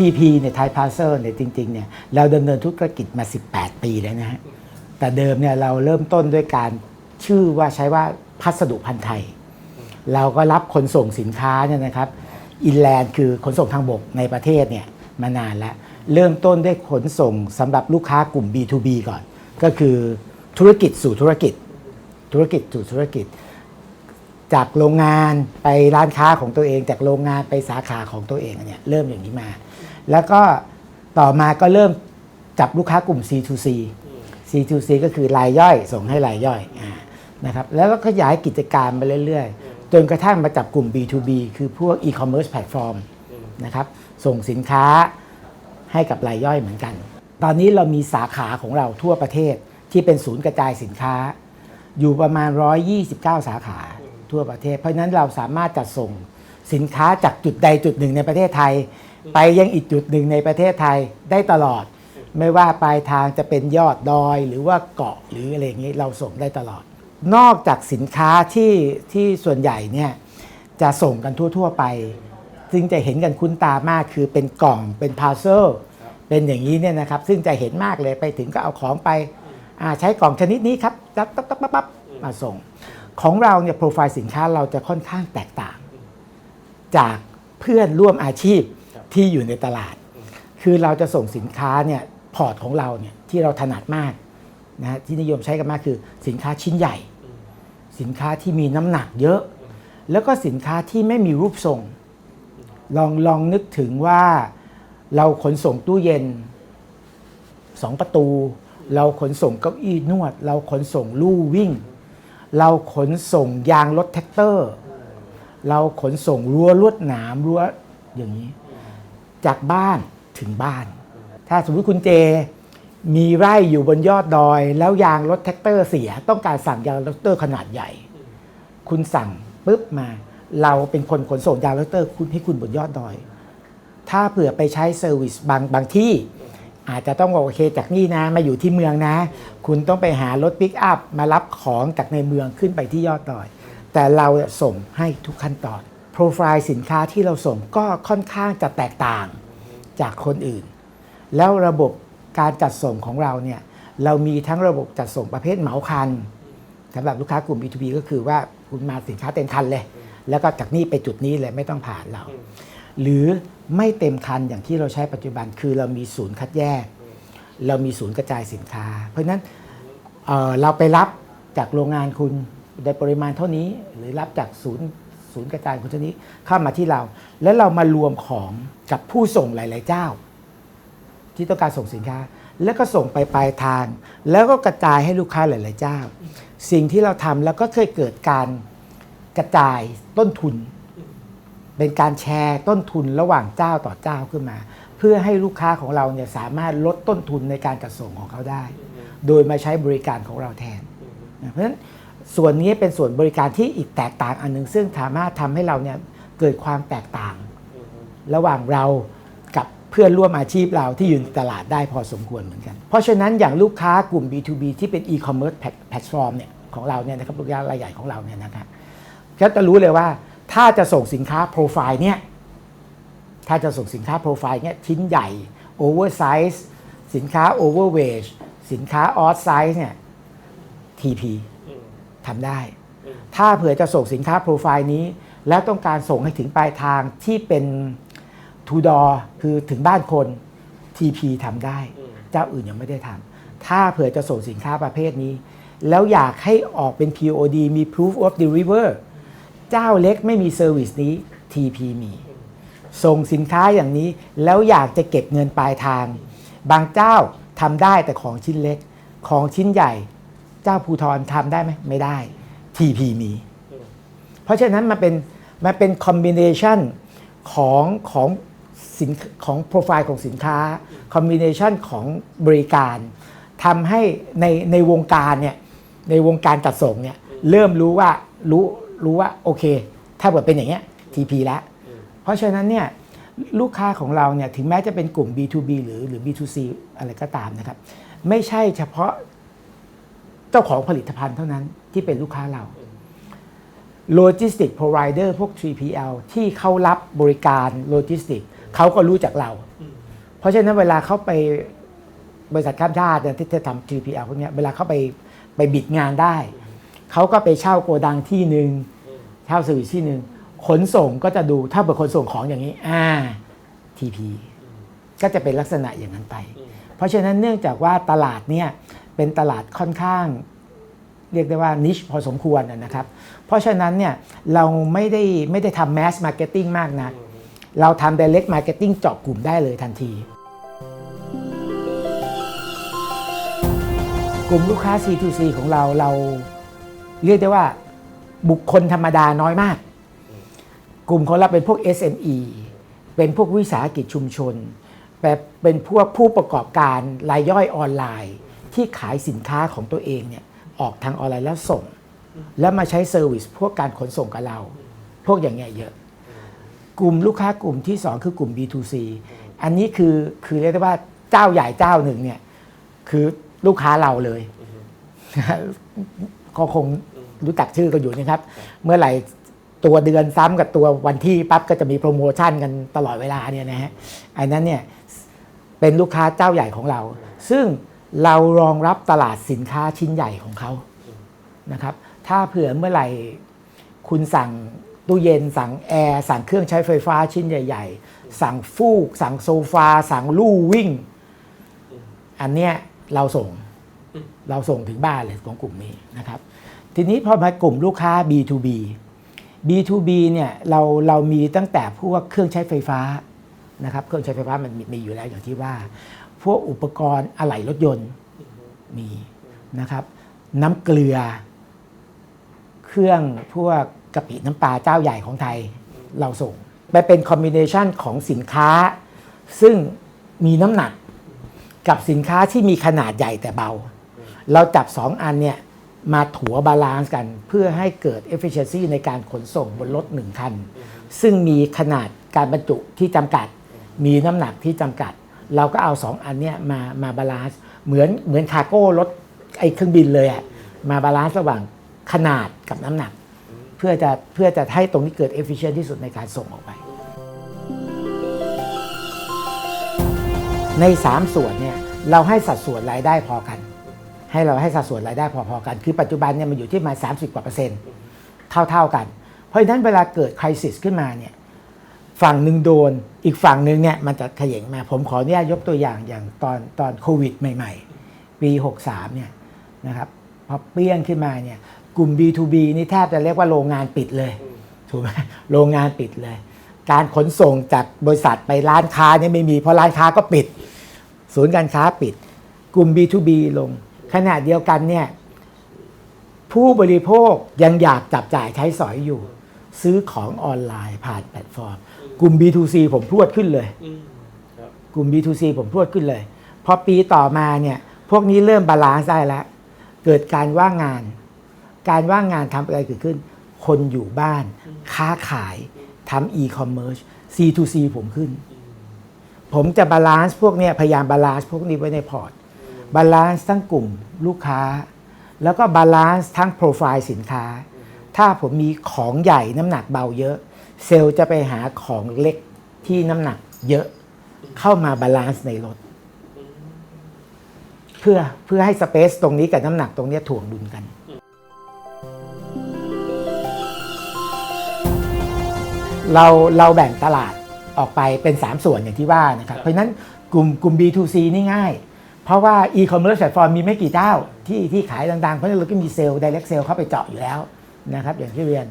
TP เนี่ยไทยพาเซอร์เนี่ยจริงๆเนี่ยเราดำเนินธุรกิจมา 18 ปีแล้วนะฮะแต่เดิมเนี่ยเราเริ่มต้นด้วยการชื่อว่าใช้ว่าพัสดุพันธ์ไทย เราก็รับขนส่งสินค้าเนี่ยนะครับอินแลนด์คือขนส่งทางบกในประเทศเนี่ยมานานแล้ว เริ่มต้นด้วยขนส่งสำหรับลูกค้ากลุ่ม B2B ก่อน ก็คือธุรกิจสู่ธุรกิจ ธุรกิจสู่ธุรกิจ จากโรงงานไปร้านค้าของตัวเอง จากโรงงานไปสาขาของตัวเองเนี่ยเริ่มอย่างนี้มา แล้วก็ต่อมาก็เริ่มจับลูกค้ากลุ่ม C2C C2C ก็คือรายย่อย ส่งให้รายย่อยอานะครับแล้วก็ขยายกิจการมาเรื่อยๆ จนกระทั่งมาจับกลุ่ม B2B คือพวก e-commerce platform นะครับส่งสินค้าให้กับรายย่อยเหมือนกัน ตอนนี้เรามีสาขาของเราทั่วประเทศที่เป็นศูนย์กระจายสินค้า อยู่ประมาณ 129 สาขาทั่วประเทศ เพราะฉะนั้นเราสามารถจัดส่งสินค้าจากจุดใดจุดหนึ่งในประเทศไทย ไปยังอีกจุดหนึ่งในประเทศไทยได้ตลอด ไม่ว่าปลายทางจะเป็นยอดดอยหรือว่าเกาะหรืออะไรอย่างนี้เราส่งได้ตลอด นอกจากสินค้าที่ที่ส่วนใหญ่เนี่ยจะส่งกันทั่ว ๆ ไป ซึ่งจะเห็นกันคุ้นตามากคือเป็นกล่องเป็นพาร์เซลเป็นอย่างนี้เนี่ยนะครับ ซึ่งจะเห็นมากเลยไปถึงก็เอาของไปใช้กล่องชนิดนี้ครับปั๊บปั๊บปั๊บปั๊บมาส่ง ของเราเนี่ยโปรไฟล์สินค้าเราจะค่อนข้างแตกต่าง จากเพื่อนร่วมอาชีพ ที่อยู่ในตลาด คือเราจะส่งสินค้าเนี่ยพอร์ตของเราเนี่ยที่เราถนัดมากนะฮะที่นิยมใช้กันมากคือสินค้าชิ้นใหญ่ สินค้าที่มีน้ำหนักเยอะ แล้วก็สินค้าที่ไม่มีรูปทรง ลองลองนึกถึงว่าเราขนส่งตู้เย็นสองประตู เราขนส่งเก้าอี้นวด เราขนส่งลู่วิ่ง เราขนส่งยางรถแท็กเตอร์ เราขนส่งรั้วลวดหนามรั้วอย่างนี้ จากบ้านถึงบ้าน ถ้าสมมติคุณเจ มีไร่อยู่บนยอดดอย แล้วยางรถแท็กเตอร์เสีย ต้องการสั่งยางรถแท็กเตอร์ขนาดใหญ่ คุณสั่งปุ๊บมา เราเป็นคนขนส่งยางรถแท็กเตอร์คุณให้คุณบนยอดดอย ถ้าเผื่อไปใช้เซอร์วิสบางบางที่ อาจจะต้องบอกโอเคจากนี่นะมาอยู่ที่เมืองนะ คุณต้องไปหารถปิกอัพมารับของจากในเมืองขึ้นไปที่ยอดดอย แต่เราส่งให้ทุกขั้นตอน โปรไฟล์สินค้าที่เราส่งก็ค่อนข้างจะแตกต่างจากคนอื่น แล้วระบบการจัดส่งของเราเนี่ยเรามีทั้งระบบจัดส่งประเภทเหมาคันสำหรับลูกค้ากลุ่ม B2B ก็คือว่าคุณมาสินค้าเต็มคันเลย แล้วก็จากนี่ไปจุดนี้เลยไม่ต้องผ่านเรา หรือไม่เต็มคันอย่างที่เราใช้ปัจจุบันคือเรามีศูนย์คัดแยก เรามีศูนย์กระจายสินค้า เพราะฉะนั้นเเราไปรับจากโรงงานคุณในปริมาณเท่านี้ หรือรับจากศูนย์ ศูนย์กระจายคุณเท่านี้เข้ามาที่เรา แล้วเรามารวมของกับผู้ส่งหลาย ๆ เจ้า ที่ต้องการส่งสินค้า แล้วก็ส่งไปปลายทาง แล้วก็กระจายให้ลูกค้าหลาย ๆ เจ้า สิ่งที่เราทำแล้วก็เคยเกิดการกระจายต้นทุน เป็นการแชร์ต้นทุนระหว่างเจ้าต่อเจ้าขึ้นมา เพื่อให้ลูกค้าของเราเนี่ยสามารถลดต้นทุนในการจัดส่งของเขาได้ โดยมาใช้บริการของเราแทน เพราะฉะนั้น ส่วนนี้เป็นส่วนบริการที่อีกแตกต่างอันหนึงซึ่งสามารถทำให้เราเนี่ยเกิดความแตกต่าง ระหว่างเรากับเพื่อนร่วมอาชีพเราที่อยู่ในตลาดได้พอสมควรเหมือนกัน เพราะฉะนั้นอย่างลูกค้ากลุ่ม B2B ที่เป็น e-commerce platform เนี่ยของเราเนี่ยนะครับลูกค้ารายใหญ่ของเราเนี่ยนะครับก็จะรู้เลยว่าถ้าจะส่งสินค้าโปรไฟล์เนี่ยถ้าจะส่งสินค้าโปรไฟล์เนี่ยชิ้นใหญ่โอเวอร์ไซส์สินค้าโอเวอร์เวจสินค้าออ s ไซส์เนี่ย TP ทำได้ ถ้าเผื่อจะส่งสินค้าโปรไฟล์นี้ แล้วต้องการส่งให้ถึงปลายทางที่เป็นทูดอคือถึงบ้านคน TP ทำได้ เจ้าอื่นยังไม่ได้ทำถ้าเผื่อจะส่งสินค้าประเภทนี้ แล้วอยากให้ออกเป็น POD มี Proof of Deliver เจ้าเล็กไม่มีเซอร์วิสนี้ TP มีส่งสินค้าอย่างนี้แล้วอยากจะเก็บเงินปลายทาง บางเจ้าทำได้แต่ของชิ้นเล็กของชิ้นใหญ่ เจ้าภูทรทำได้ไหมไม่ได้ TP มี เพราะฉะนั้นมันเป็นมันเป็นคอมบิเนชันของของสินของโปรไฟล์ของสินค้าคอมบิเนชันของบริการทำให้ในในวงการเนี่ยในวงการจัดส่งเนี่ยเริ่มรู้ว่ารู้รู้ว่าโอเค ถ้าเกิดเป็นอย่างเงี้ย TP แล้วเพราะฉะนั้นเนี่ยลูกค้าของเราเนี่ยถึงแม้จะเป็นกลุ่ม B2B หรือหรือ B2C อะไรก็ตามนะครับ ไม่ใช่เฉพาะ เจ้าของผลิตภัณฑ์เท่านั้นที่เป็นลูกค้าเราโลจิสติก provider พวก 3PL ที่เขารับบริการโลจิสติกเขาก็รู้จักเรา เพราะฉะนั้นเวลาเขาไปบริษัทข้ามชาติเนี่ยที่จะทำ GPL พวกนี้เวลาเขาไปไปบิดงานได้ เขาก็ไปเช่าโกดังที่หนึ่งเช่าสวิสที่หนึ่งขนส่งก็จะดูถ้าเป็นขนส่งของอย่างนี้อ่า TP ก็จะเป็นลักษณะอย่างนั้นไป เพราะฉะนั้นเนื่องจากว่าตลาดเนี่ย เป็นตลาดค่อนข้าง เรียกได้ว่านิชพอสมควรนะครับ เพราะฉะนั้นเนี่ยเราไม่ได้ไม่ได้ทำแมสมาร์เก็ตติ้งมากนะเราทำ direct marketing เจาะกลุ่มได้เลยทันที กลุ่มลูกค้า C2C ของเราเราเรียกได้ว่าบุคคลธรรมดาน้อยมาก กลุ่มของเราเป็นพวก SME เป็นพวกวิสาหกิจชุมชนแบบเป็นพวกผู้ประกอบการรายย่อยออนไลน์ ที่ขายสินค้าของตัวเองเนี่ยออกทางออนไลน์แล้วส่ง แล้วมาใช้เซอร์วิสพวกการขนส่งกับเรา พวกอย่างเงี้ยเยอะ กลุ่มลูกค้ากลุ่มที่ 2 คือกลุ่ม B2C อันนี้คือคือเรียกได้ว่าเจ้าใหญ่เจ้าหนึ่งเนี่ยคือลูกค้าเราเลยก็คงรู้จักชื่อกันอยู่นะครับ เมื่อไหร่ตัวเดือนซ้ำกับตัววันที่ปั๊บก็จะมีโปรโมชั่นกันตลอดเวลาเนี่ยนะฮะอันนั้นเนี่ยเป็นลูกค้าเจ้าใหญ่ของเรา ซึ่ง เรารองรับตลาดสินค้าชิ้นใหญ่ของเขานะครับ ถ้าเผื่อเมื่อไหร่คุณสั่งตู้เย็นสั่งแอร์สั่งเครื่องใช้ไฟฟ้าชิ้นใหญ่ ๆ สั่งฟูก สั่งโซฟา สั่งลู่วิ่ง อันเนี้ยเราส่งเราส่งถึงบ้านเลยของกลุ่มนี้นะครับ ทีนี้พอมากลุ่มลูกค้า B2B B2B เนี่ยเราเรามีตั้งแต่พวกเครื่องใช้ไฟฟ้านะครับเครื่องใช้ไฟฟ้ามันมีมีอยู่แล้วอย่างที่ว่า พวกอุปกรณ์อะไหล่รถยนต์มีนะครับ น้ำเกลือ เครื่องพวกกะปิน้ำปลาเจ้าใหญ่ของไทยเราส่งไปเป็นคอมบิเนชันของสินค้า ซึ่งมีน้ำหนักกับสินค้าที่มีขนาดใหญ่แต่เบา เราจับ2อันเนี่ยมาถัวบาลานซ์กัน เพื่อให้เกิด efficiency ในการขนส่งบนรถหนึ่งคัน ซึ่งมีขนาดการบรรจุที่จำกัด มีน้ำหนักที่จำกัด เราก็เอา 2 อันเนี่ยมามาบาลานซ์เหมือนเหมือนคาร์โก้รถไอ้เครื่องบินเลยอะมาบาลานซ์ระหว่างขนาดกับน้ำหนัก เพื่อจะเพื่อจะให้ตรงนี้เกิด efficient ที่สุดในการส่งออกไป ใน 3 ส่วนเนี่ยเราให้สัดส่วนรายได้พอกัน ให้เราให้สัดส่วนรายได้พอๆกัน คือปัจจุบันเนี่ยมันอยู่ที่มา 30 กว่าเปอร์เซ็นต์เท่าๆกัน เพราะฉะนั้นเวลาเกิดคริสิสขึ้นมาเนี่ย ฝั่งหนึ่งโดน อีกฝั่งหนึ่งเนี่ยมันจะเขย่งมา ผมขออนุญาตยกตัวอย่างอย่างตอนตอนโควิดใหม่ๆ ปี 63 เนี่ยนะครับพอเปรี้ยงขึ้นมาเนี่ยกลุ่ม B2B นี่แทบจะเรียกว่าโรงงานปิดเลยถูกไหมโรงงานปิดเลย การขนส่งจากบริษัทไปร้านค้าเนี่ยไม่มีเพราะร้านค้าก็ปิด ศูนย์การค้าปิด กลุ่ม B2B ลง ขณะเดียวกันเนี่ยผู้บริโภคยังอยากจับจ่ายใช้สอยอยู่ ซื้อของออนไลน์ผ่านแพลตฟอร์ม กลุ่ม B2C ผมพรวดขึ้นเลย อืมครับ กลุ่ม B2C ผมพรวดขึ้นเลย พอปีต่อมาเนี่ย พวกนี้เริ่มบาลานซ์ได้แล้ว เกิดการว่างงาน การว่างงานทำอะไรเกิดขึ้น คนอยู่บ้าน ค้าขายทำ e-commerce C2C ผมขึ้น ผมจะบาลานซ์พวกเนี้ยพยายามบาลานซ์พวกนี้ไว้ในพอร์ต บาลานซ์ทั้งกลุ่มลูกค้า แล้วก็บาลานซ์ทั้งโปรไฟล์สินค้า ถ้าผมมีของใหญ่น้ำหนักเบาเยอะ เซลล์จะไปหาของเล็กที่น้ำหนักเยอะเข้ามาบาลานซ์ในรถ เพื่อเพื่อให้สเปซตรงนี้กับน้ำหนักตรงเนี้ยถ่วงดุลกัน เราเราแบ่งตลาดออกไปเป็น 3 ส่วนอย่างที่ว่านะครับ เพราะฉะนั้นกลุ่มกลุ่ม B2C นี่ง่าย เพราะว่า e-commerce platform มีไม่กี่เจ้าที่ที่ขายดังๆ เพราะฉะนั้นเราก็มีเซลล์ direct sale เข้าไปเจาะอยู่แล้วนะครับ อย่างที่เรียน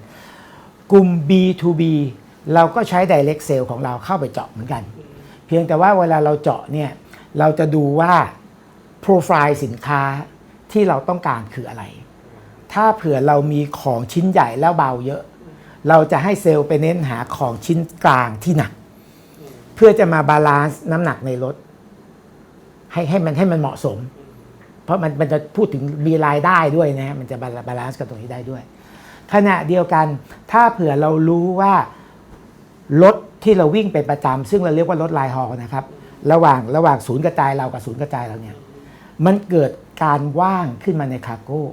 กลุ่ม B2B เราก็ใช้ direct sale ของเราเข้าไปเจาะเหมือนกัน เพียงแต่ว่าเวลาเราเจาะเนี่ยเราจะดูว่าโปรไฟล์สินค้าที่เราต้องการคืออะไร ถ้าเผื่อเรามีของชิ้นใหญ่แล้วเบาเยอะ เราจะให้เซลล์ไปเน้นหาของชิ้นกลางที่หนัก เพื่อจะมาบาลานซ์น้ำหนักในรถ ให้ให้มันให้มันเหมาะสม เพราะมันมันจะพูดถึงมีรายได้ด้วยนะ มันจะบาบาลานซ์กับตรงนี้ได้ด้วย ขณะเดียวกัน ถ้าเผื่อเรารู้ว่ารถที่เราวิ่งเป็นประจำซึ่งเราเรียกว่ารถลน์ฮอนะครับ ระหว่างระหว่างศูนย์กระจายเรากับศูนย์กระจายเราเนี่ยมันเกิดการว่างขึ้นมาในคาร์โก้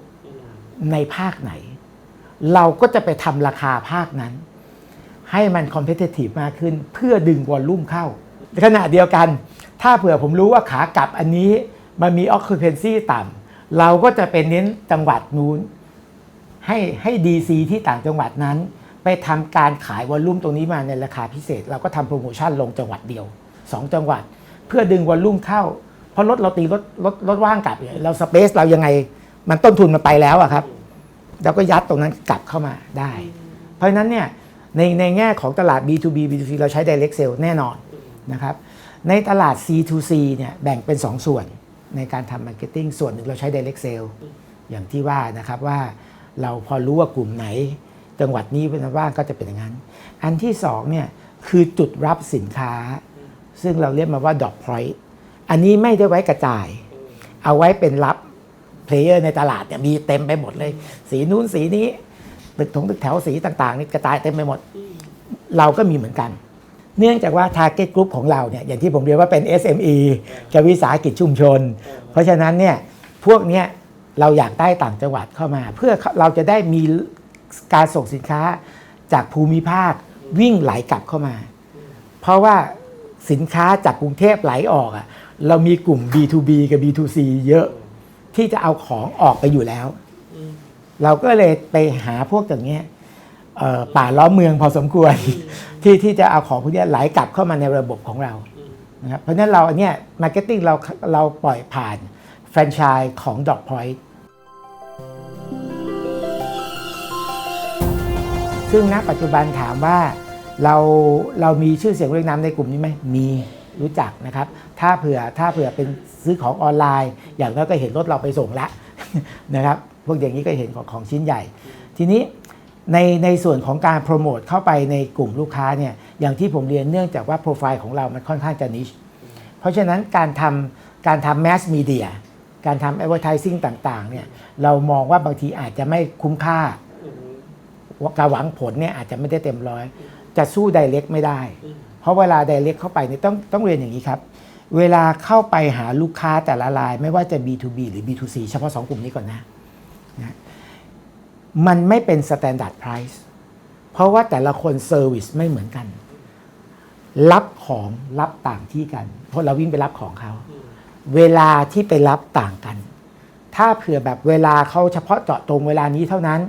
ในภาคไหน เราก็จะไปทำราคาภาคนั้น ให้มันคอมเพ t เ t ทีฟมากขึ้น เพื่อดึงวอลลุ่มเข้าขณะเดียวกัน ถ้าเผื่อผมรู้ว่าขากลับอันนี้ มันมี occupancy ต่ำเราก็จะเป็นเน้นจังหวัดนู้น ให้ให้ DC ที่ต่างจังหวัดนั้น ไปทำการขายวอลลุ่มตรงนี้มาในราคาพิเศษ เราก็ทำโปรโมชั่นลงจังหวัดเดียว 2 จังหวัด เพื่อดึงวอลลุ่มเข้า เพราะรถเราตีรถรถรถว่างกลับเนี่ยเราสเปซเรายังไงมันต้นทุนมันไปแล้วอะครับเราก็ยัดตรงนั้นกลับเข้ามาได้ เพราะฉะนั้นเนี่ยในในแง่ของตลาด B2B B2C เราใช้ direct sale แน่นอนนะครับในตลาด C2C เนี่ยแบ่งเป็น 2 ส่วนในการทำ marketing ส่วนหนึ่งเราใช้ direct sale อย่างที่ว่านะครับว่า เราพอรู้ว่ากลุ่มไหน จังหวัดนี้เป็นว่างก็จะเป็นอย่างนั้น อันที่สองเนี่ยคือจุดรับสินค้า ซึ่งเราเรียกมาว่า dot point อันนี้ไม่ได้ไว้กระจาย เอาไว้เป็นรับเพลเยอร์ในตลาดเนี่ยมีเต็มไปหมดเลย สีนู้นสีนี้ตึกถงตึกแถวสีต่างๆนี่กระจายเต็มไปหมด เราก็มีเหมือนกัน เนื่องจากว่า target group ของเราเนี่ยอย่างที่ผมเรียกว่าเป็น SME กับวิสาหกิจชุมชน เพราะฉะนั้นเนี่ยพวกเนี้ย เราอยากได้ต่างจังหวัดเข้ามา เพื่อเราจะได้มีการส่งสินค้าจากภูมิภาควิ่งไหลกลับเข้ามา เพราะว่าสินค้าจากกรุงเทพไหลออกอะเรามีกลุ่ม B2B กับ B2C เยอะที่จะเอาของออกไปอยู่แล้ว เราก็เลยไปหาพวกอย่างเงี้ยป่าล้อมเมืองพอสมควรที่ที่จะเอาของพวกนี้ไหลกลับเข้ามาในระบบของเรานะครับเพราะฉะนั้นเราเนี่ยมาร์เก็ตติ้งเราเราปล่อยผ่านแฟรนไชส์ของ Dot Point ซึ่งณปัจจุบันถามว่าเราเรามีชื่อเสียงเรียงนามในกลุ่มนี้ไหมมีรู้จักนะครับ ถ้าเผื่อถ้าเผื่อเป็นซื้อของออนไลน์ อย่างน้อยก็เห็นรถเราไปส่งละนะครับพวกอย่างนี้ก็เห็นของของชิ้นใหญ่ ทีนี้ในในส่วนของการโปรโมทเข้าไปในกลุ่มลูกค้าเนี่ยอย่างที่ผมเรียนเนื่องจากว่าโปรไฟล์ของเรามันค่อนข้างจะนิชเพราะฉะนั้นการทำการทำแมสมีเดียการทำ advertising ต่างๆเนี่ยเรามองว่าบางทีอาจจะไม่คุ้มค่า การหวังผลเนี่ยอาจจะไม่ได้เต็มร้อย จะสู้ direct ไม่ได้ เพราะเวลา direct เข้าไปเนี่ยต้องต้องเรียนอย่างนี้ครับ เวลาเข้าไปหาลูกค้าแต่ละราย ไม่ว่าจะ B2B หรือ B2C เฉพาะ 2 กลุ่มนี้ก่อนนะนะมันไม่เป็น standard price เพราะว่าแต่ละคนเซอร์วิสไม่เหมือนกัน รับของรับต่างที่กัน เพราะเราวิ่งไปรับของเขา เวลาที่ไปรับต่างกัน ถ้าเผื่อแบบเวลาเขาเฉพาะเจาะตรงเวลานี้เท่านั้น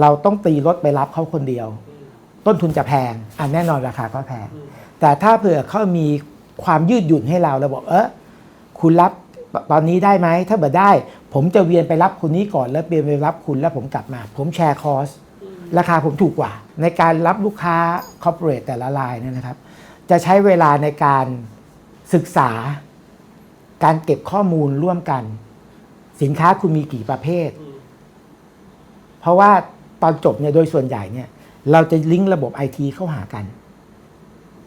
เราต้องตีรถไปรับเขาคนเดียว ต้นทุนจะแพงอันแน่นอนราคาก็แพง แต่ถ้าเผื่อเขามีความยืดหยุ่นให้เราเราบอกเออคุณรับตอนนี้ได้ไหมถ้าเกิดได้ ผมจะเวียนไปรับคนนี้ก่อนแล้วเวียนไปรับคุณแล้วผมกลับมา ผมแชร์คอสราคาผมถูกกว่า ในการรับลูกค้าคอร์เปอเรทแต่ละรายเนี่ยนะครับ จะใช้เวลาในการศึกษา การเก็บข้อมูลร่วมกัน สินค้าคุณมีกี่ประเภท เพราะว่า ตอนจบเนี่ยโดยส่วนใหญ่เนี่ยเราจะลิงก์ระบบไอทีเข้าหากัน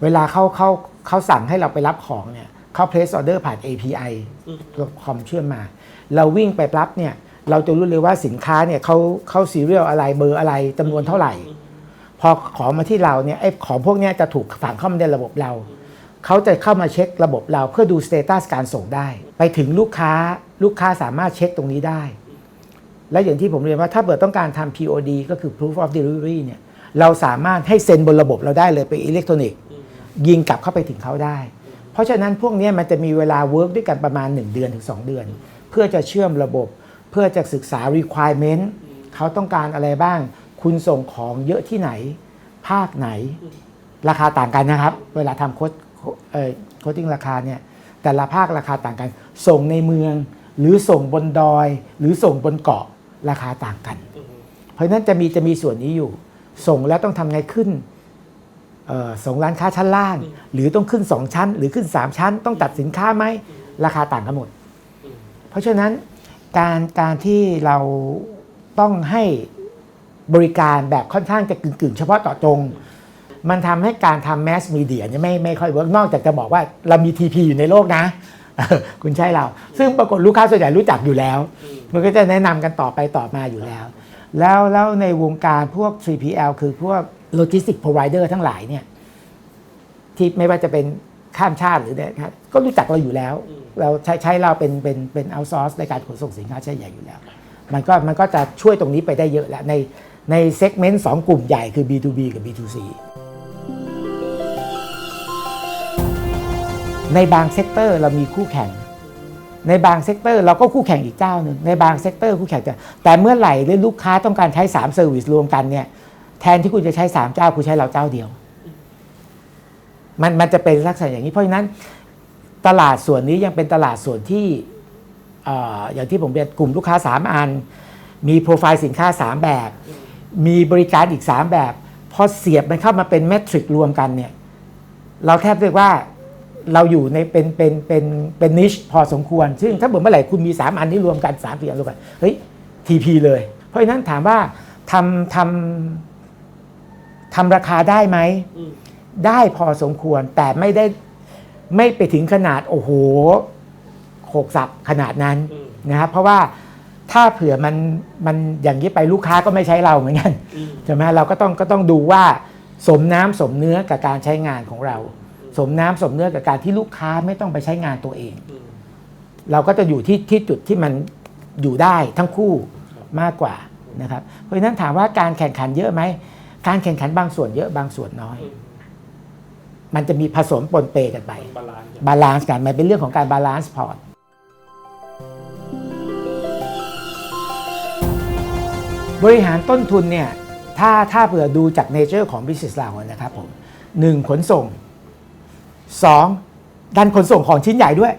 เวลาเขาเขาเขาสั่งให้เราไปรับของเนี่ยเขา place order ผ่าน API ตัวคอมเชื่อมมา เราวิ่งไปรับเนี่ยเราจะรู้เลยว่าสินค้าเนี่ยเขาเขาซีเรียลอะไรเบอร์อะไรจำนวนเท่าไหร่ พอของมาที่เราเนี่ยไอ้ของพวกนี้จะถูกฝังเข้ามาในระบบเรา เขาจะเข้ามาเช็คระบบเราเพื่อดูสเตตัสการส่งได้ ไปถึงลูกค้าลูกค้าสามารถเช็คตรงนี้ได้ และอย่างที่ผมเรียนว่าถ้าเกิดต้องการทำ POD ก็คือ Proof of Delivery เนี่ยเราสามารถให้เซ็นบนระบบเราได้เลยเป็นอิเล็กทรอนิกส์ยิงกลับเข้าไปถึงเขาได้ เพราะฉะนั้นพวกเนี้ยมันจะมีเวลาเวิร์กด้วยกันประมาณ 1 เดือนถึง 2 เดือน เพื่อจะเชื่อมระบบ เพื่อจะศึกษา requirement เขาต้องการอะไรบ้าง คุณส่งของเยอะที่ไหน ภาคไหน ราคาต่างกันนะครับ เวลาทำโค้ดเอ่อโคดดิ้งราคาเนี่ยแต่ละภาคราคาต่างกัน ส่งในเมืองหรือส่งบนดอย หรือส่งบนเกาะ ราคาต่างกัน เพราะฉะนั้นจะมีจะมีส่วนนี้อยู่ ส่งแล้วต้องทำไงขึ้นเอ่อส่งร้านค้าชั้นล่าง หรือต้องขึ้น 2 ชั้น หรือขึ้น 3 ชั้น ต้องตัดสินค้าไหมราคาต่างกันหมด เพราะฉะนั้นการการที่เราต้องให้บริการแบบค่อนข้างจะกึ่งๆ เฉพาะเจาะจง มันทำให้การทำแมสมีเดียเนี่ยไม่ไม่ค่อยเวิร์กนอกจากจะบอกว่าเรามี TP อยู่ในโลกนะเออ คุณใช่เรา ซึ่งปรากฏลูกค้าส่วนใหญ่รู้จักอยู่แล้ว มันก็จะแนะนำกันต่อไปต่อมาอยู่แล้ว แล้วแล้วในวงการพวก 3PL คือพวกโลจิสติก provider ทั้งหลายเนี่ยที่ไม่ว่าจะเป็นข้ามชาติหรือเนี่ยครับก็รู้จักเราอยู่แล้ว เราใช้ใช้เราเป็นเป็นเป็นเอาซอร์สในการขนส่งสินค้าใช้ใหญ่อยู่แล้ว มันก็มันก็จะช่วยตรงนี้ไปได้เยอะแล้วในในเซกเมนต์สองกลุ่มใหญ่คือ B2B กับ B2C ในบางเซกเตอร์เรามีคู่แข่ง ในบางเซกเตอร์เราก็คู่แข่งอีกเจ้าหนึ่งในบางเซกเตอร์คู่แข่งจะแต่เมื่อไหร่ลูกค้าต้องการใช้3เซอร์วิสรวมกันเนี่ยแทนที่คุณจะใช้3เจ้าคุณใช้เราเจ้าเดียว มันมันจะเป็นลักษณะอย่างนี้เพราะฉะนั้นตลาดส่วนนี้ยังเป็นตลาดส่วนที่เอ่ออย่างที่ผมเรียนกลุ่มลูกค้า 3 อัน มีโปรไฟล์สินค้า 3 แบบ มีบริการอีก 3 แบบ พอเสียบมันเข้ามาเป็นเมทริกรวมกันเนี่ย เราแทบเรียกว่า เราอยู่ในเป็นเป็นเป็นเป็นนิชพอสมควร ซึ่งถ้าเกิดเมื่อไหร่คุณมี 3 อันนี้รวมกัน3ามสี่อันรวมกันเฮ้ยทีพีเลย เพราะฉะนั้นถามว่าทำทำทำราคาได้ไหมอืมได้พอสมควรแต่ไม่ได้ไม่ไปถึงขนาดโอ้โหโขกสับขนาดนั้นอืมนะครับเพราะว่าถ้าเผื่อมันมันอย่างนี้ไปลูกค้าก็ไม่ใช้เราเหมือนกันอืมใช่ไหมเราก็ต้องก็ต้องดูว่าสมน้ำสมเนื้อกับการใช้งานของเรา สมน้ำสมเนื้อกับการที่ลูกค้าไม่ต้องไปใช้งานตัวเองอืมเราก็จะอยู่ที่ที่จุดที่มันอยู่ได้ทั้งคู่ครับมากกว่านะครับ เพราะฉะนั้นถามว่าการแข่งขันเยอะไหมการแข่งขันบางส่วนเยอะบางส่วนน้อยอืมมันจะมีผสมปนเปกันไปมันบาลานซ์กันบาลานซ์กันมันเป็นเรื่องของการบาลานซ์พอร์ตบริหารต้นทุนเนี่ยถ้าถ้าเผื่อดูจากเนเจอร์ของ business เราอะนะครับผมหนึ่งขนส่ง สองดันขนส่งของชิ้นใหญ่ด้วย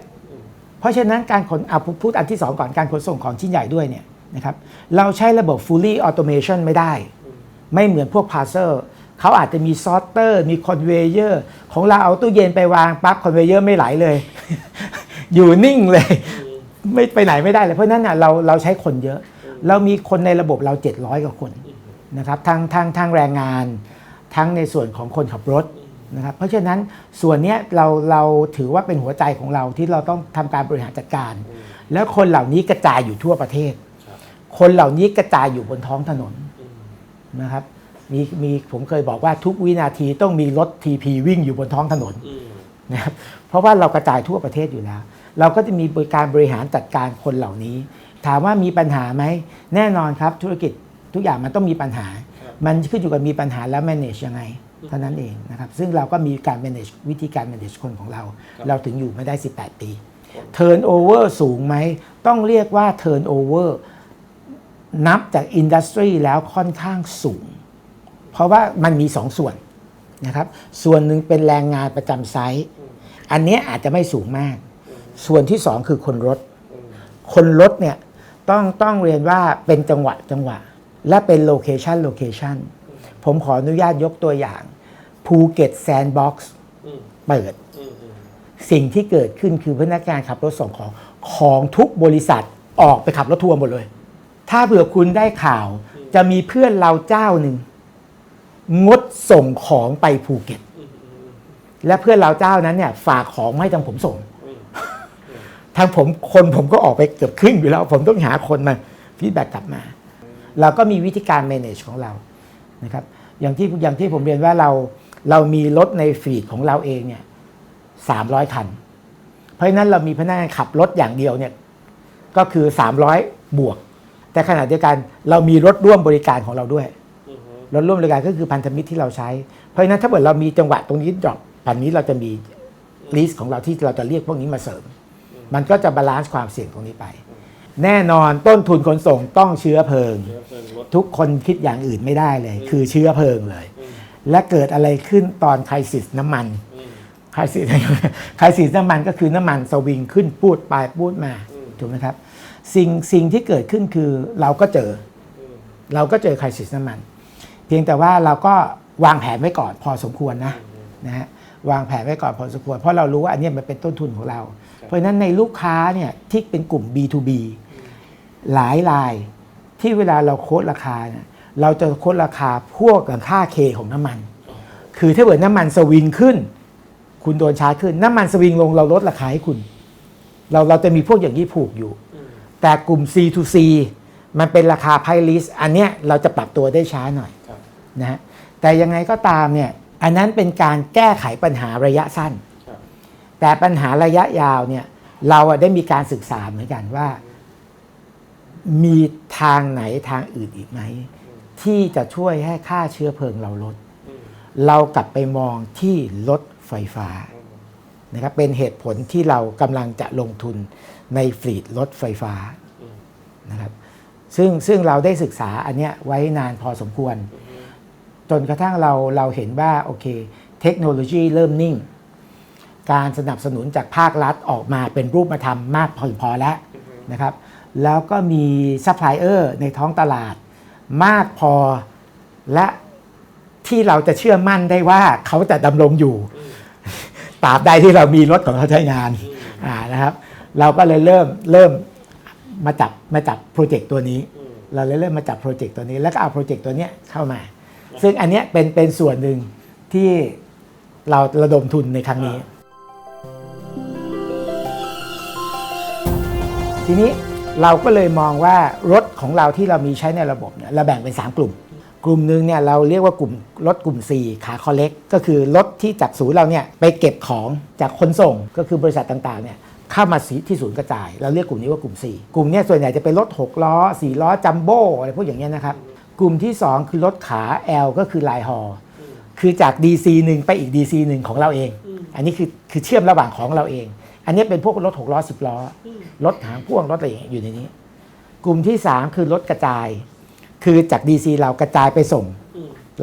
เพราะฉะนั้นการขนเอาพูดอันที่สองก่อนการขนส่งของชิ้นใหญ่ด้วยเนี่ยนะครับเราใช้ระบบ fully automation ไม่ได้ ไม่เหมือนพวก parcel เขาอาจจะมีซอร์เตอร์ มีคอนเวเยอร์ของเราเอาตู้เย็นไปวางปั๊บคอนเวเยอร์ไม่ไหลเลย อยู่นิ่งเลย ไม่ไปไหนไม่ได้เลย เพราะนั้นน่ะเราเราใช้คนเยอะ เรามีคนในระบบเรา 700 กว่าคนนะครับทั้งทั้งทั้งแรงงานทั้งในส่วนของคนขับรถ นะครับเพราะฉะนั้นส่วนเนี้ยเราเราถือว่าเป็นหัวใจของเราที่เราต้องทำการบริหารจัดการอืมแล้วคนเหล่านี้กระจายอยู่ทั่วประเทศครับคนเหล่านี้กระจายอยู่บนท้องถนนอืมนะครับมีมีผมเคยบอกว่าทุกวินาทีต้องมีรถ TP วิ่งอยู่บนท้องถนนอืมนะครับเพราะว่าเรากระจายทั่วประเทศอยู่แล้ว เราก็จะมีบริการบริหารจัดการคนเหล่านี้ ถามว่ามีปัญหาไหมแน่นอนครับธุรกิจทุกอย่างมันต้องมีปัญหาครับมันขึ้นอยู่กับมีปัญหาแล้ว manage ยังไง เท่านั้นเองนะครับ ซึ่งเราก็มีการ manage วิธีการ manage คนของเรา เราถึงอยู่มาได้ 18 ปี turnover สูงไหม ต้องเรียกว่า turnover นับจากอินดัสทรีแล้วค่อนข้างสูง เพราะว่ามันมีสองส่วนนะครับ ส่วนหนึ่งเป็นแรงงานประจำไซต์ อันเนี้ยอาจจะไม่สูงมาก ส่วนที่สองคือคนรถอืมคนรถเนี่ยต้องต้องเรียนว่าเป็นจังหวะจังหวะ และเป็นโลเคชันโลเคชันผมขออนุญาตยกตัวอย่าง ภูเก็ตแซนด์บ็อกซ์อืมเปิดอืมอืมสิ่งที่เกิดขึ้นคือพนักงานขับรถส่งของของทุกบริษัทออกไปขับรถทัวร์หมดเลย ถ้าเผื่อคุณได้ข่าวจะมีเพื่อนเราเจ้าหนึ่ง งดส่งของไปภูเก็ตอืมอืมและเพื่อนเราเจ้านั้นเนี่ย ฝากของมาให้ทางผมส่งอืมทางผมคนผมก็ออกไปเกือบครึ่งอยู่แล้ว ผมต้องหาคนมาฟีดแบ็กกลับมา เราก็มีวิธีการ manage ของเรานะครับ อย่างที่อย่างที่ผมเรียนว่าเรา เรามีรถในฟีดของเราเองเนี่ยสามร้อยคัน เพราะฉะนั้นเรามีพนักงานขับรถอย่างเดียวเนี่ยก็คือ300บวก แต่ขณะเดียวกันเรามีรถร่วมบริการของเราด้วยอืมรถร่วมบริการก็คือพันธมิตรที่เราใช้ เพราะฉะนั้นถ้าเกิดเรามีจังหวะตรงนี้ดรอปปันนี้เราจะมีลิสต์ของเราที่เราจะเรียกพวกนี้มาเสริม มันก็จะบาลานซ์ความเสี่ยงตรงนี้ไป แน่นอนต้นทุนขนส่งต้องเชื้อเพลิงเชื้อเพลิงรถทุกคนคิดอย่างอื่นไม่ได้เลย คือเชื้อเพลิงเลยอืม และเกิดอะไรขึ้นตอนไครซิสน้ำมันอืมไครซิสไครซิสน้ำมันก็คือน้ำมันสวิงขึ้นพูดไปพูดมาอืมถูกไหมครับสิ่งสิ่งที่เกิดขึ้นคือเราก็เจออืมเราก็เจอไครซิสน้ำมัน เพียงแต่ว่าเราก็วางแผนไว้ก่อนพอสมควรนะนะฮะวางแผนไว้ก่อนพอสมควร เพราะเรารู้ว่าอันเนี้ยมันเป็นต้นทุนของเรา เพราะฉะนั้นในลูกค้าเนี่ยที่เป็นกลุ่ม B2B หลายรายที่เวลาเราโค้ดราคาเนี่ย เราจะค้ดราคาพวกกับค่าเคของน้ำมัน คือถ้าเกิดน้ำมันสวิงขึ้น คุณโดนชาร์จขึ้น น้ำมันสวิงลงเราลดราคาให้คุณ เราเราจะมีพวกอย่างนี้ผูกอยู่ แต่กลุ่ม C2C มันเป็นราคาไพลิสอันเนี้ยเราจะปรับตัวได้ช้าหน่อยนะฮะแต่ยังไงก็ตามเนี่ยอันนั้นเป็นการแก้ไขปัญหาระยะสั้น แต่ปัญหาระยะยาวเนี่ยเราได้มีการศึกษาเหมือนกันว่า มีทางไหนทางอื่นอีกไหม ที่จะช่วยให้ค่าเชื้อเพลิงเราลดอืมเรากลับไปมองที่รถไฟฟ้าอืมนะครับเป็นเหตุผลที่เรากำลังจะลงทุนในฟลีดรถไฟฟ้านะครับซึ่งซึ่งเราได้ศึกษาอันเนี้ยไว้นานพอสมควร จนกระทั่งเราเราเห็นว่าโอเค เทคโนโลยีเริ่มนิ่ง การสนับสนุนจากภาครัฐออกมาเป็นรูปธรรมมากพอพอแล้วนะครับ แล้วก็มีซัพพลายเออร์ในท้องตลาด มากพอและที่เราจะเชื่อมั่นได้ว่าเขาจะดำรงอยู่ตราบใดที่เรามีรถของเขาใช้งานอ่านะครับ เราก็เลยเริ่มเริ่มมาจับมาจับโปรเจกต์ตัวนี้ เราเลยเริ่มมาจับโปรเจกต์ตัวนี้ แล้วก็เอาโปรเจกต์ตัวเนี้ยเข้ามา ซึ่งอันเนี้ยเป็นเป็นส่วนหนึ่งที่เราระดมทุนในครั้งนี้ ทีนี้ เราก็เลยมองว่ารถของเราที่เรามีใช้ในระบบเนี่ยเราแบ่งเป็น 3 กลุ่ม กลุ่มหนึ่งเนี่ยเราเรียกว่ากลุ่มรถกลุ่ม 4 ขาคอเล็ก ก็คือรถที่จากศูนย์เราเนี่ยไปเก็บของจากคนส่งก็คือบริษัทต่างๆเนี่ยเข้ามาสีที่ศูนย์กระจาย เราเรียกกลุ่มนี้ว่ากลุ่ม 4 กลุ่มเนี้ส่วนใหญ่จะเป็นรถ6ล้อ4ล้อจัมโบ้อะไรพวกอย่างเงี้ยนะครับกลุ่มที่ 2 คือรถขา L ก็คือลายฮอคือจาก DC หนึ่งไปอีก DC หนึ่งของเราเอง อันนี้คือคือเชื่อมระหว่างของเราเอง อันนี้เป็นพวกรถ6ล้อ10ล้อรถหางพ่วงรถอะไรอย่างเงี้ยอยู่ในนี้ กลุ่มที่3คือรถกระจาย คือจาก DC เรากระจายไปส่ง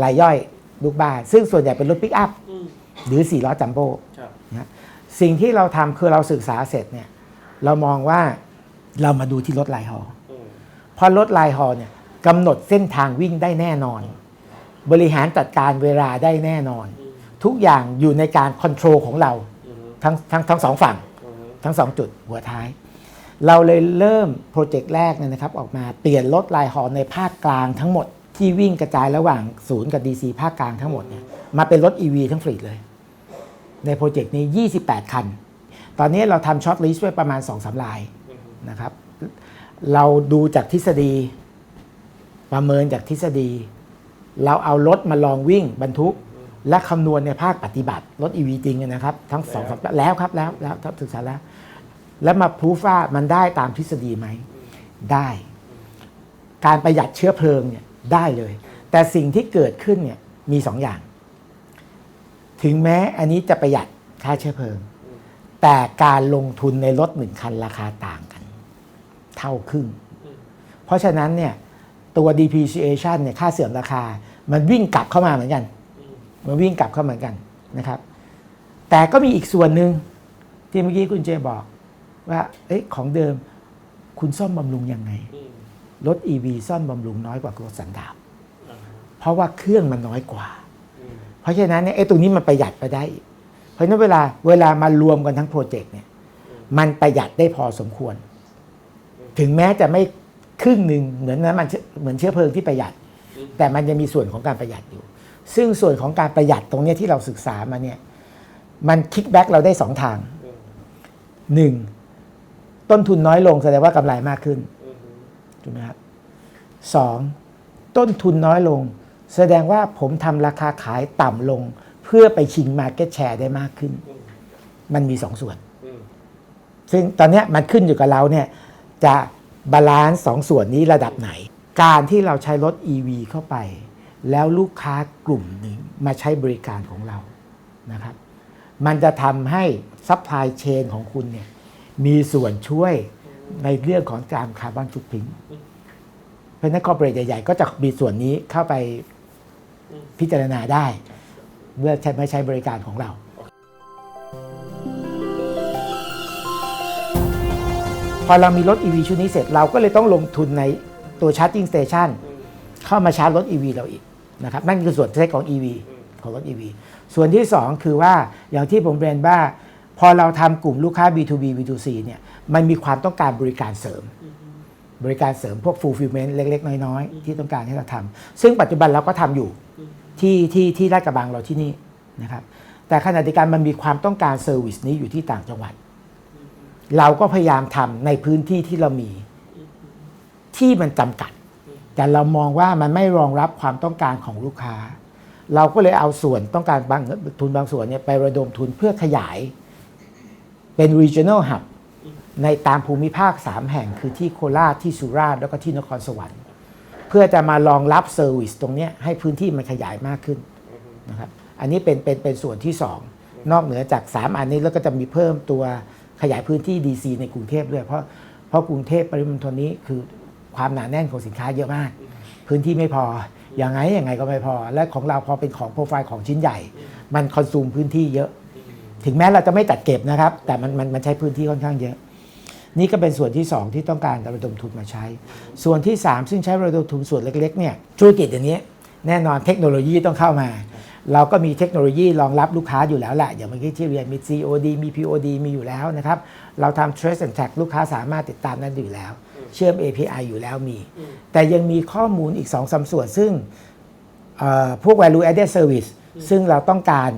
รายย่อยลูกบ้านซึ่งส่วนใหญ่เป็นรถปิกอัพหรือ4ล้อจัมโบ้ครับนะสิ่งที่เราทำคือเราศึกษาเสร็จเนี่ย เรามองว่าเรามาดูที่รถไลายฮอเพราะรถไลายฮอเนี่ยกำหนดเส้นทางวิ่งได้แน่นอน บริหารจัดการเวลาได้แน่นอน ทุกอย่างอยู่ในการคอนโทรลของเราทั้งทั้งทั้งสองฝั่ง ทั้งสองจุดหัวท้าย เราเลยเริ่มโปรเจกต์แรกเนี่ยนะครับออกมาเปลี่ยนรถลายฮอในภาคกลางทั้งหมด ที่วิ่งกระจายระหว่างศูนย์กับ DC ภาคกลางทั้งหมดเนี่ยมาเป็นรถ EV ทั้งฟลีดเลย ในโปรเจกต์นี้ 28 คัน ตอนนี้เราทำช็อตลิสต์ไว้ประมาณ 2-3 ลายนะครับ เราดูจากทฤษฎี ประเมินจากทฤษฎี เราเอารถมาลองวิ่งบรรทุก และคำนวณในภาคปฏิบัติ รถ EV จริงนะครับ ทั้งสองแล้วครับแล้วแล้วศึกษาแล้ว แล้วมาพูฟว่ามันได้ตามทฤษฎีไหมได้ การประหยัดเชื้อเพลิงเนี่ยได้เลย แต่สิ่งที่เกิดขึ้นเนี่ยมีสองอย่าง ถึงแม้อันนี้จะประหยัดค่าเชื้อเพลิง แต่การลงทุนในรถหนึ่งคันราคาต่างกัน เท่าครึ่ง เพราะฉะนั้นเนี่ยตัว depreciation เนี่ยค่าเสื่อมราคา มันวิ่งกลับเข้ามาเหมือนกัน มันวิ่งกลับเข้ามาเหมือนกันนะครับ แต่ก็มีอีกส่วนหนึ่งที่เมื่อกี้คุณเจบอก ว่าเอ๊ะของเดิมคุณซ่อมบำรุงยังไง รถ EV ซ่อมบำรุงน้อยกว่ารถสันดาปเพราะว่าเครื่องมันน้อยกว่า เพราะฉะนั้นเนี่ยไอ้ตรงนี้มันประหยัดไปได้อีกเพราะฉะนั้นเวลาเวลามารวมกันทั้งโปรเจกต์เนี่ยมันประหยัดได้พอสมควร ถึงแม้จะไม่ครึ่งหนึ่งเหมือนนั้นมันเหมือนเชื้อเพลิงที่ประหยัด แต่มันยังมีส่วนของการประหยัดอยู่ ซึ่งส่วนของการประหยัดตรงเนี้ยที่เราศึกษามาเนี่ยมันคิกแบ็กเราได้สองทางหนึ่ง ต้นทุนน้อยลงแสดงว่ากำไรมากขึ้นถูกไหมครับสองต้นทุนน้อยลง แสดงว่าผมทำราคาขายต่ำลง เพื่อไปชิงมา r k ก็ตแชร์ได้มากขึ้น มันมีสองส่วน ซึ่งตอนนี้มันขึ้นอยู่กับเราเนี่ยจะบาลานซ์สองส่วนนี้ระดับไหน การที่เราใช้รถ EV เข้าไป แล้วลูกค้ากลุ่มหนึ่งมาใช้บริการของเรานะครับ มันจะทำให้ซัพพลายเชนของคุณเนี่ย มีส่วนช่วยในเรื่องของการคาร์บอนฟุตพิ้นเพราะฉะนั้นคอร์ปอเรทใหญ่ๆ ก็จะมีส่วนนี้เข้าไปพิจารณาได้ เมื่อใช้ไม่ใช้บริการของเราพอเรามีรถ EV ชุดนี้เสร็จเราก็เลยต้องลงทุนในตัวชาร์จิ่งสเตชันเข้ามาชาร์จรถ EV เราอีกนะครับนั่นคือส่วนเทคของ EV ของรถ EV ส่วนที่ 2 คือว่าอย่างที่ผมเรียนว่า พอเราทำกลุ่มลูกค้า B2B B2C เนี่ยมันมีความต้องการบริการเสริม บริการเสริมพวก fulfillment เล็ก ๆ น้อย ๆ ที่ต้องการให้เราทำซึ่งปัจจุบันเราก็ทำอยู่ที่ที่ที่ลาดกระบังเราที่นี่นะครับแต่ขณะเดียวกันมันมีความต้องการเซอร์วิสนี้อยู่ที่ต่างจังหวัด เราก็พยายามทำในพื้นที่ที่เรามีที่มันจำกัด แต่เรามองว่ามันไม่รองรับความต้องการของลูกค้า เราก็เลยเอาส่วนต้องการบางทุนบางส่วนเนี่ยไประดมทุนเพื่อขยาย เป็น regional hub ในตามภูมิภาค 3 แห่งคือที่โคราชที่สุราษฎร์แล้วก็ที่นครสวรรค์เพื่อจะมารองรับเซอร์วิสตรงนี้ให้พื้นที่มันขยายมากขึ้นนะครับอันนี้เป็นเป็นเป็นส่วนที่นอกเหนือจาก 3 อันนี้แล้วก็จะมีเพิ่มตัวขยายพื้นที่ DC ในกรุงเทพด้วย เพราะเพราะกรุงเทพปริมณฑลนี้คือความหนาแน่นของสินค้าเยอะมาก พื้นที่ไม่พออยังไงยังไงก็ไม่พอ และของเราพอเป็นของโปรไฟล์ของชิ้นใหญ่ มันคอนซูมพื้นที่เยอะ ถึงแม้เราจะไม่ตัดเก็บนะครับ แต่มันมันมันใช้พื้นที่ค่อนข้างเยอะ นี่ก็เป็นส่วนที่ 2 ที่ต้องการระดมทุนมาใช้ ส่วนที่ 3 ซึ่งใช้ระดมทุนส่วนเล็กๆเนี่ยธุรกิจอย่างนี้แน่นอนเทคโนโลยีต้องเข้ามา เราก็มีเทคโนโลยีรองรับลูกค้าอยู่แล้วแหละอย่างเมื่อกี้ที่เรียนมี COD มี POD มีอยู่แล้วนะครับเราทำ Trace and Track ลูกค้าสามารถติดตามนั้นอยู่แล้ว เชื่อม API อยู่แล้วมี แต่ยังมีข้อมูลอีก2อสส่วนซึ่งพวก value added service ซึ่งเราต้องการ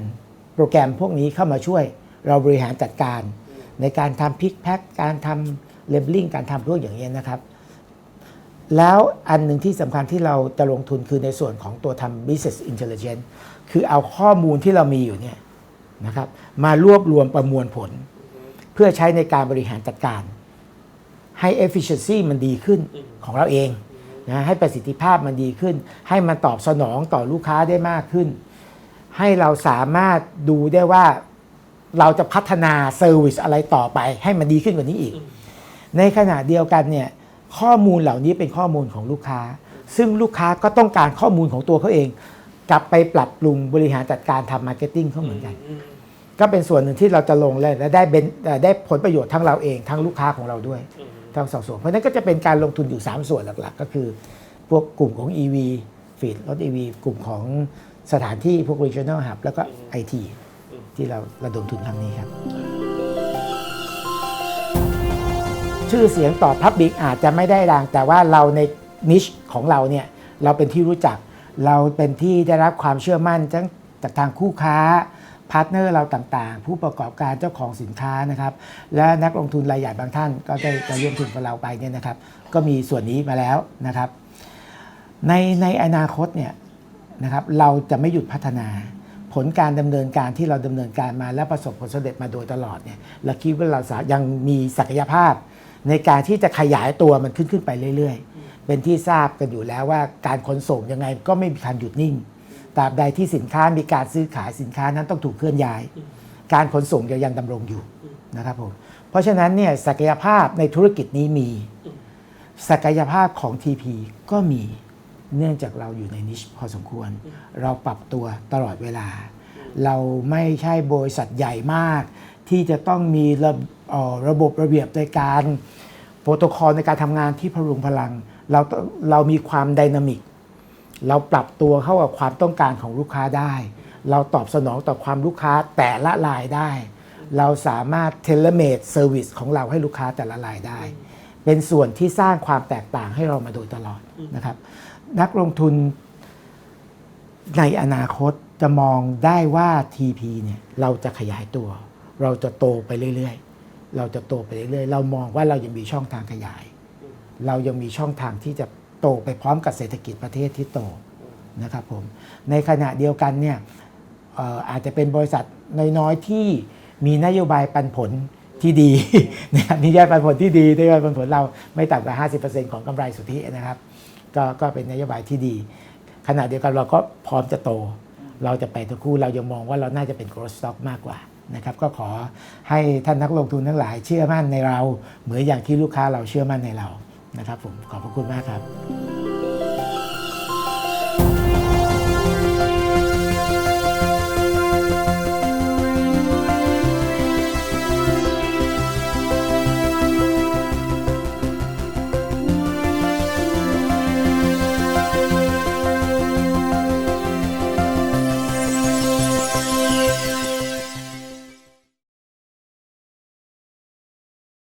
โปรแกรมพวกนี้เข้ามาช่วยเราบริหารจัดการ ในการทำพิกแพ็กการทำเลเบลลิ่งการทำพวกอย่างนี้นะครับ แล้วอันหนึ่งที่สำคัญที่เราจะลงทุนคือในส่วนของตัวทำ business intelligence คือเอาข้อมูลที่เรามีอยู่เนี่ยนะครับมารวบรวมประมวลผล เพื่อใช้ในการบริหารจัดการ ให้ efficiency มันดีขึ้นของเราเองนะให้ประสิทธิภาพมันดีขึ้น ให้มันตอบสนองต่อลูกค้าได้มากขึ้น ให้เราสามารถดูได้ว่าเราจะพัฒนาเซอร์วิสอะไรต่อไป ให้มันดีขึ้นกว่านี้อีก ในขณะเดียวกันเนี่ยข้อมูลเหล่านี้เป็นข้อมูลของลูกค้า ซึ่งลูกค้าก็ต้องการข้อมูลของตัวเขาเอง กลับไปปรับปรุงบริหารจัดการทำมาร์เก็ตติ้งเขาเหมือนกัน ก็เป็นส่วนหนึ่งที่เราจะลงเลยและได้เบนเอ่อได้ผลประโยชน์ทั้งเราเอง ทั้งลูกค้าของเราด้วยทั้งสองส่วน เพราะฉะนั้นก็จะเป็นการลงทุนอยู่ 3 ส่วนหลักๆ ก็คือ พวกกลุ่มของ EV ฟีดรถ EV กลุ่มของ สถานที่พวก regional hub แล้วก็ IT ที่เราระดมทุนครั้งนี้ครับ ชื่อเสียงต่อ Public อาจจะไม่ได้ดัง แต่ว่าเราในนิชของเราเนี่ย เราเป็นที่รู้จัก เราเป็นที่ได้รับความเชื่อมั่นทั้งจากทางคู่ค้าพาร์ทเนอร์เราต่างๆ ผู้ประกอบการเจ้าของสินค้านะครับ และนักลงทุนรายใหญ่บางท่านก็ได้จะร่วมทุนกับเราไปเนี่ยนะครับ ก็มีส่วนนี้มาแล้วนะครับ ในในอนาคตเนี่ย นะครับเราจะไม่หยุดพัฒนา ผลการดำเนินการที่เราดำเนินการมาและประสบผลสำเร็จมาโดยตลอดเนี่ยเราคิดว่าเรายังมีศักยภาพ ในการที่จะขยายตัวมันขึ้นขึ้นไปเรื่อย ๆ เป็นที่ทราบกันอยู่แล้วว่าการขนส่งยังไงก็ไม่มีการหยุดนิ่งตราบใดที่สินค้ามีการซื้อขายสินค้านั้นต้องถูกเคลื่อนย้าย การขนส่งยังยังดำรงอยู่นะครับผมเพราะฉะนั้นเนี่ยศักยภาพในธุรกิจนี้มี ศักยภาพของ TP ก็มี เนื่องจากเราอยู่ในนิชพอสมควร เราปรับตัวตลอดเวลา เราไม่ใช่บริษัทใหญ่มาก ที่จะต้องมีระระบบระเบียบในการโปรโตคอลในการทำงานที่พรุงพลัง เราเรามีความไดนามิก เราปรับตัวเข้ากับความต้องการของลูกค้าได้ เราตอบสนองต่อความลูกค้าแต่ละรายได้ เราสามารถเทเลเมดเซอร์วิสของเราให้ลูกค้าแต่ละรายได้ เป็นส่วนที่สร้างความแตกต่างให้เรามาโดยตลอดนะครับ นักลงทุนในอนาคตจะมองได้ว่า TP เนี่ยเราจะขยายตัว เราจะโตไปเรื่อยๆ เราจะโตไปเรื่อยๆ เรามองว่าเรายังมีช่องทางขยาย เรายังมีช่องทางที่จะโตไปพร้อมกับเศรษฐกิจประเทศที่โตนะครับผมในขณะเดียวกันเนี่ยอออาจจะเป็นบริษัทน้อยๆที่มีนโยบายปันผลที่ดีนะครับนโยายปันผลที่ดีนโยบายปันผลเราไม่ต่ำกว่า 50%ของกำไรสุทธินะครับ ก็ก็เป็นนโยบายที่ดี ขณะเดียวกันเราก็พร้อมจะโต เราจะไปทั้งคู่เรายังมองว่าเราน่าจะเป็น growth stock มากกว่านะครับก็ขอให้ท่านนักลงทุนทั้งหลายเชื่อมั่นในเรา เหมือนอย่างที่ลูกค้าเราเชื่อมั่นในเรานะครับผมขอบพระคุณมากครับ